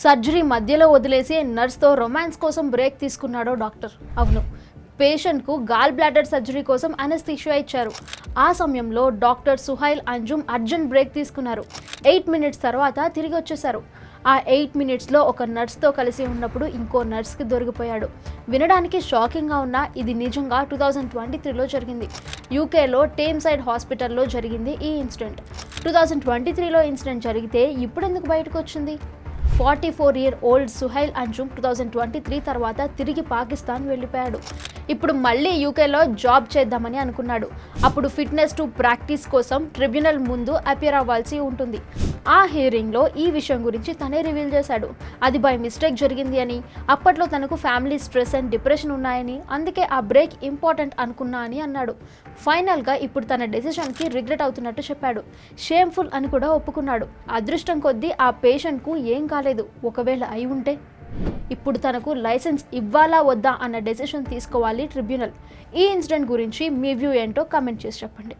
Surgery మధ్యలో వదిలేసి నర్స్తో రొమాన్స్ కోసం బ్రేక్ తీసుకున్నాడో డాక్టర్. అవును పేషెంట్కు గాల్ బ్లాడర్ సర్జరీ కోసం అనస్థీషియా ఇచ్చారు. ఆ సమయంలో doctor Suhail Anjum urgent break తీసుకున్నారు. ఎయిట్ మినిట్స్ తర్వాత తిరిగి వచ్చేశారు. ఆ ఎయిట్ మినిట్స్లో ఒక నర్స్తో కలిసి ఉన్నప్పుడు ఇంకో నర్స్కి దొరికిపోయాడు. వినడానికి షాకింగ్గా ఉన్న ఇది నిజంగా టూ థౌజండ్ ట్వంటీ త్రీలో జరిగింది. యూకేలో టేమ్ సైడ్ హాస్పిటల్లో జరిగింది ఈ ఇన్సిడెంట్. టూ థౌజండ్ ట్వంటీ త్రీలో ఇన్సిడెంట్ జరిగితే ఇప్పుడు ఎందుకు బయటకు వచ్చింది? Forty four year old Suhail Anjum two thousand twenty three తర్వాత తిరిగి పాకిస్తాన్ వెళ్ళిపోయాడు. ఇప్పుడు మళ్ళీ యూకేలో జాబ్ చేద్దామని అనుకున్నాడు. అప్పుడు ఫిట్నెస్ టు ప్రాక్టీస్ కోసం ట్రిబ్యునల్ ముందు అపియర్ అవ్వాల్సి ఉంటుంది. ఆ హియరింగ్లో ఈ విషయం గురించి తనే రివీల్ చేశాడు. అది బై మిస్టేక్ జరిగింది అని. అప్పట్లో తనకు ఫ్యామిలీ స్ట్రెస్ అండ్ డిప్రెషన్ ఉన్నాయని. అందుకే ఆ బ్రేక్ ఇంపార్టెంట్ అనుకున్నా అని అన్నాడు. ఫైనల్గా ఇప్పుడు తన డెసిషన్కి రిగ్రెట్ అవుతున్నట్టు చెప్పాడు. షేమ్ఫుల్ అని కూడా ఒప్పుకున్నాడు. అదృష్టం కొద్దీ ఆ పేషెంట్కు ఏం కాలేదు. ఒకవేళ అయి ఉంటే. ఇప్పుడు తనకు లైసెన్స్ ఇవ్వాలా వద్దా అన్న డెసిషన్ తీసుకోవాలి ట్రిబ్యునల్ ఈ ఇన్సిడెంట్ గురించి మీ వ్యూ ఏంటో కామెంట్ చేసి చెప్పండి.